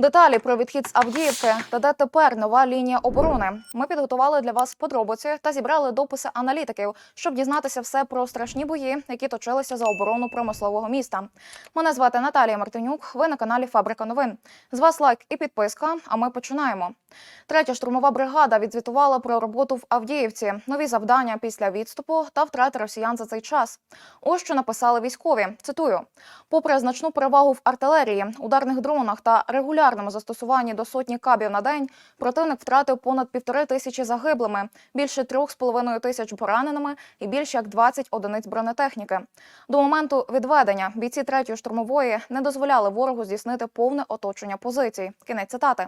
Деталі про відхід з Авдіївки та де тепер нова лінія оборони. Ми підготували для вас подробиці та зібрали дописи аналітиків, щоб дізнатися все про страшні бої, які точилися за оборону промислового міста. Мене звати Наталія Мартинюк. Ви на каналі Фабрика новин. З вас лайк і підписка. А ми починаємо. Третя штурмова бригада відзвітувала про роботу в Авдіївці, нові завдання після відступу та втрати росіян за цей час. Ось що написали військові. Цитую: попри значну перевагу в артилерії, ударних дронах та регулярному застосуванні до сотні кабів на день, противник втратив понад півтори тисячі загиблими, більше трьох з половиною тисяч пораненими і більше як 20 одиниць бронетехніки. До моменту відведення бійці третьої штурмової не дозволяли ворогу здійснити повне оточення позицій. Кінець цитати.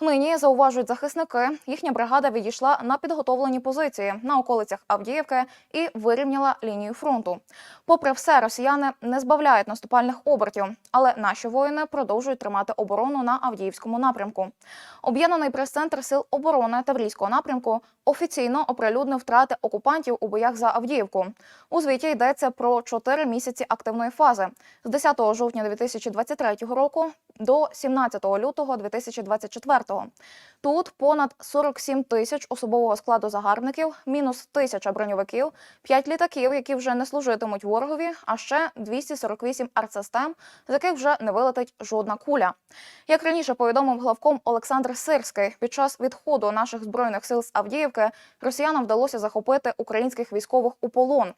Нині зауважують захисники. Їхня бригада відійшла на підготовлені позиції на околицях Авдіївки і вирівняла лінію фронту. Попри все, росіяни не збавляють наступальних обертів, але наші воїни продовжують тримати оборону на Авдіївському напрямку. Об'єднаний прес-центр сил оборони Таврійського напрямку офіційно оприлюднив втрати окупантів у боях за Авдіївку. У звіті йдеться про 4 місяці активної фази з 10 жовтня 2023 року до 17 лютого 2024. Тут понад 47 тисяч особового складу загарбників, мінус тисяча броньовиків, 5 літаків, які вже не служитимуть ворогові, а ще 248 артсистем, з яких вже не вилетить жодна куля. Як раніше повідомив главком Олександр Сирський, під час відходу наших збройних сил з Авдіївки росіянам вдалося захопити українських військових у полон.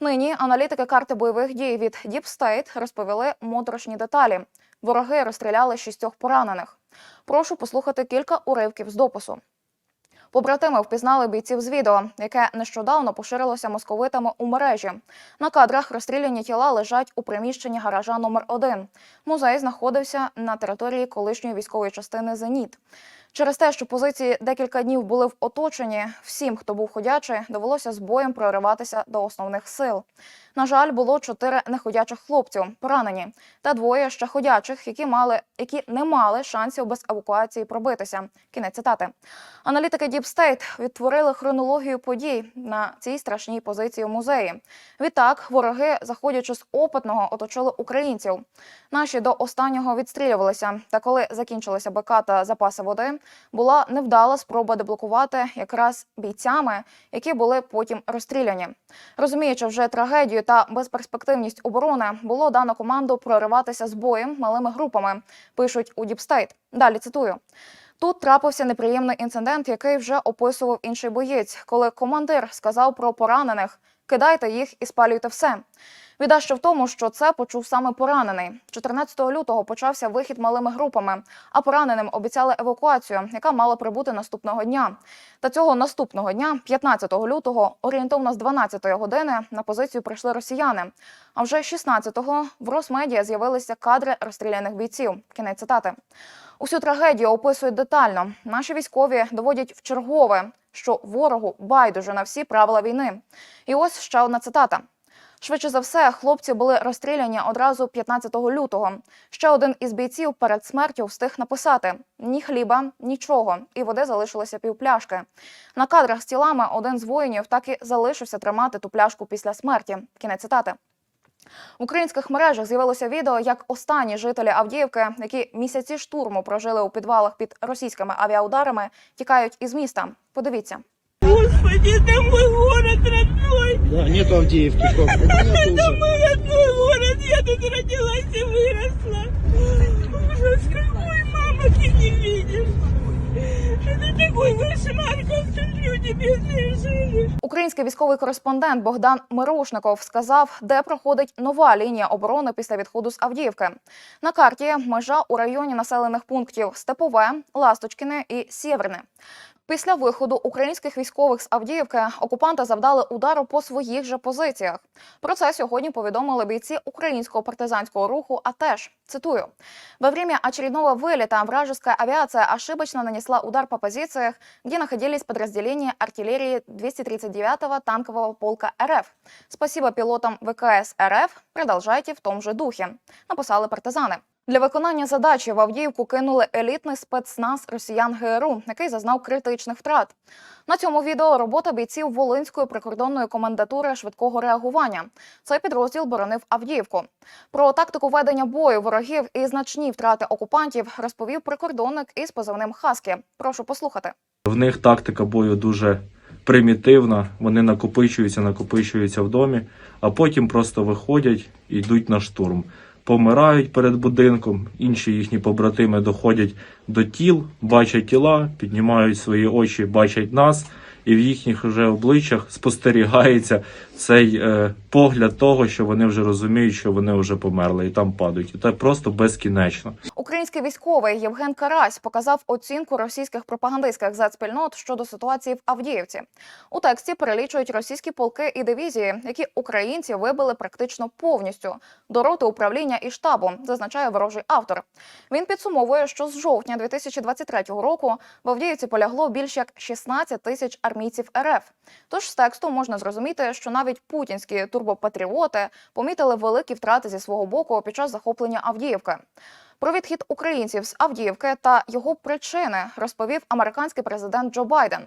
Нині аналітики карти бойових дій від State розповіли моторошні деталі. Вороги розстріляли шістьох поранених. Прошу послухати кілька уривків з допису. Побратими впізнали бійців з відео, яке нещодавно поширилося московитами у мережі. На кадрах розстріляні тіла лежать у приміщенні гаража номер 1 Музей знаходився на території колишньої військової частини Зеніт. Через те, що позиції декілька днів були в оточенні, всім, хто був ходячий, довелося з боєм прориватися до основних сил. На жаль, було чотири неходячих хлопців, поранені, та двоє ще ходячих, які мали, які не мали шансів без евакуації пробитися. Кінець цитати. Аналітики State відтворили хронологію подій на цій страшній позиції в музеї. Відтак, вороги, заходячи з опитного, оточили українців. Наші до останнього відстрілювалися. Та коли закінчилися БК та запаси води, була невдала спроба деблокувати якраз бійцями, які були потім розстріляні. Розуміючи вже трагедію та безперспективність оборони, було дано команду прориватися з боєм малими групами. Пишуть у Діпстейт. Далі цитую. Тут трапився неприємний інцидент, який вже описував інший боєць, коли командир сказав про поранених: кидайте їх і спалюйте все. Біда ще в тому, що це почув саме поранений. 14 лютого почався вихід малими групами, а пораненим обіцяли евакуацію, яка мала прибути наступного дня. Та цього наступного дня, 15 лютого, орієнтовно з 12 години, на позицію прийшли росіяни. А вже 16-го в Росмедіа з'явилися кадри розстріляних бійців. Кінець цитати. Усю трагедію описують детально. Наші військові доводять в чергове, що ворогу байдуже на всі правила війни. І ось ще одна цитата. Швидше за все, хлопці були розстріляні одразу 15 лютого. Ще один із бійців перед смертю встиг написати: ні хліба, нічого, і води залишилося півпляшки. На кадрах з тілами один з воїнів так і залишився тримати ту пляшку після смерті. Кінець цитати. В українських мережах з'явилося відео, як останні жителі Авдіївки, які місяці штурму прожили у підвалах під російськими авіаударами, тікають із міста. Подивіться. Господи, это мой город родной. Да, нету Авдеевки. Коп. У меня Это тоже. мой родной город. Я тут родилась и выросла. Ужас какой, мама, ты не видишь. Это такой кошмар, как тут люди бедные жили. Військовий кореспондент Богдан Мирошников сказав, де проходить нова лінія оборони після відходу з Авдіївки. На карті межа у районі населених пунктів Степове, Ласточкіне і Сєврне. Після виходу українських військових з Авдіївки окупанти завдали удару по своїх же позиціях. Про це сьогодні повідомили бійці українського партизанського руху. А теж цитую: во время очередного вылета вражеская авиация ошибочно нанесла удар по позициях, где находились подразделения артиллерии 239-го танкового полка РФ. Спасибо пилотам ВКС РФ. Продолжайте в том же духе. Написали партизани. Для виконання задачі в Авдіївку кинули елітний спецназ росіян ГРУ, який зазнав критичних втрат. На цьому відео робота бійців Волинської прикордонної комендатури швидкого реагування. Цей підрозділ боронив Авдіївку. Про тактику ведення бою ворогів і значні втрати окупантів розповів прикордонник із позивним Хаскі. Прошу послухати. В них тактика бою дуже примітивна. Вони накопичуються, накопичуються в домі, а потім просто виходять і йдуть на штурм. Помирають перед будинком, інші їхні побратими доходять до тіл, бачать тіла, піднімають свої очі, бачать нас, і в їхніх вже обличчях спостерігається цей е, погляд того, що вони вже розуміють, що вони вже померли, і там падають. І це просто безкінечно. Український військовий Євген Карась показав оцінку російських пропагандистських зет-спільнот щодо ситуації в Авдіївці. У тексті перелічують російські полки і дивізії, які українці вибили практично повністю до роти управління і штабу, зазначає ворожий автор. Він підсумовує, що з жовтня 2023 року в Авдіївці полягло більш як 16 тисяч армійців РФ. Тож з тексту можна зрозуміти, що навіть путінські турбопатріоти помітили великі втрати зі свого боку під час захоплення Авдіївки. Про відхід українців з Авдіївки та його причини розповів американський президент Джо Байден.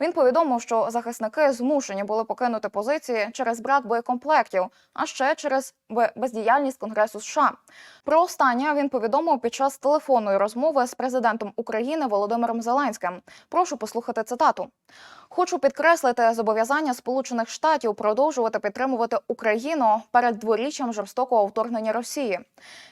Він повідомив, що захисники змушені були покинути позиції через брак боєкомплектів, а ще через бездіяльність Конгресу США. Про останнє він повідомив під час телефонної розмови з президентом України Володимиром Зеленським. Прошу послухати цитату. Хочу підкреслити зобов'язання Сполучених Штатів продовжувати підтримувати Україну перед дворіччям жорстокого вторгнення Росії.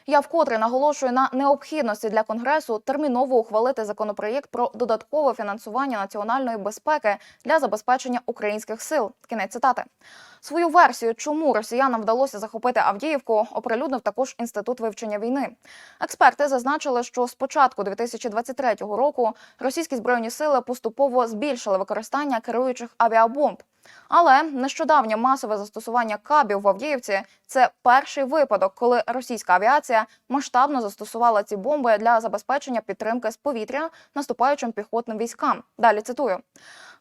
Я вкотре наголошую на необхідності для Конгресу терміново ухвалити законопроєкт про додаткове фінансування національної безпеки для забезпечення українських сил. Кінець цитати. Свою версію, чому росіянам вдалося захопити Авдіївку, оприлюднив також інститут вивчення війни. Експерти зазначили, що з початку 2023 року російські збройні сили поступово збільшили використання керуючих авіабомб. Але нещодавнє масове застосування кабів в Авдіївці це перший випадок, коли російська авіація масштабно застосувала ці бомби для забезпечення підтримки з повітря наступаючим піхотним військам. Далі цитую: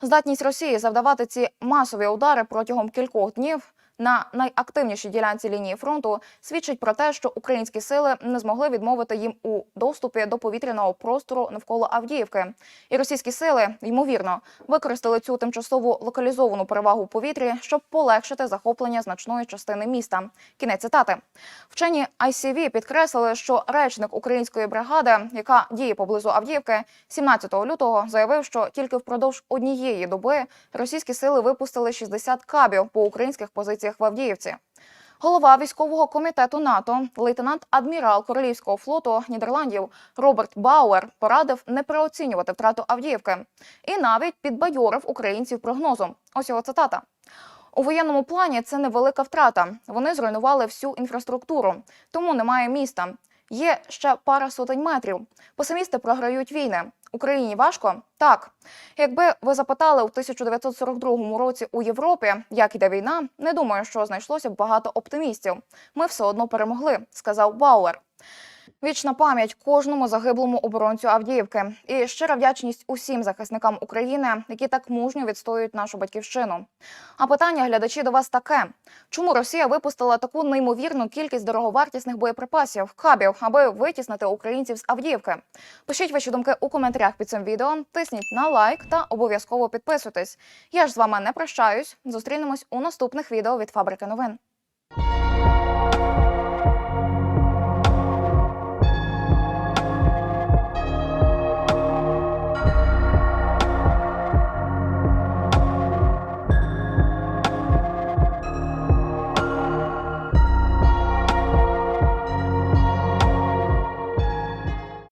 здатність Росії завдавати ці масові удари протягом кількох днів. На найактивнішій ділянці лінії фронту свідчить про те, що українські сили не змогли відмовити їм у доступі до повітряного простору навколо Авдіївки, і російські сили ймовірно використали цю тимчасову локалізовану перевагу в повітрі, щоб полегшити захоплення значної частини міста. Кінець цитати. Вчені ICV підкреслили, що речник української бригади, яка діє поблизу Авдіївки, 17 лютого заявив, що тільки впродовж однієї доби російські сили випустили 60 кабів по українських позиціях в Авдіївці. Голова військового комітету НАТО, лейтенант адмірал Королівського флоту Нідерландів Роберт Бауер порадив не переоцінювати втрату Авдіївки і навіть підбадьорив українців прогнозом. Ось його цитата. У воєнному плані це невелика втрата. Вони зруйнували всю інфраструктуру, тому немає міста. Є ще пара сотень метрів. Песимісти програють війни. Україні важко? Так. Якби ви запитали у 1942 році у Європі, як іде війна, не думаю, що знайшлося б багато оптимістів. Ми все одно перемогли, сказав Бауер. Вічна пам'ять кожному загиблому оборонцю Авдіївки і щира вдячність усім захисникам України, які так мужньо відстоюють нашу батьківщину. А питання глядачі до вас таке: чому Росія випустила таку неймовірну кількість дороговартісних боєприпасів, кабів, аби витіснити українців з Авдіївки? Пишіть ваші думки у коментарях під цим відео, тисніть на лайк та обов'язково підписуйтесь. Я ж з вами не прощаюсь. Зустрінемось у наступних відео від фабрики новин.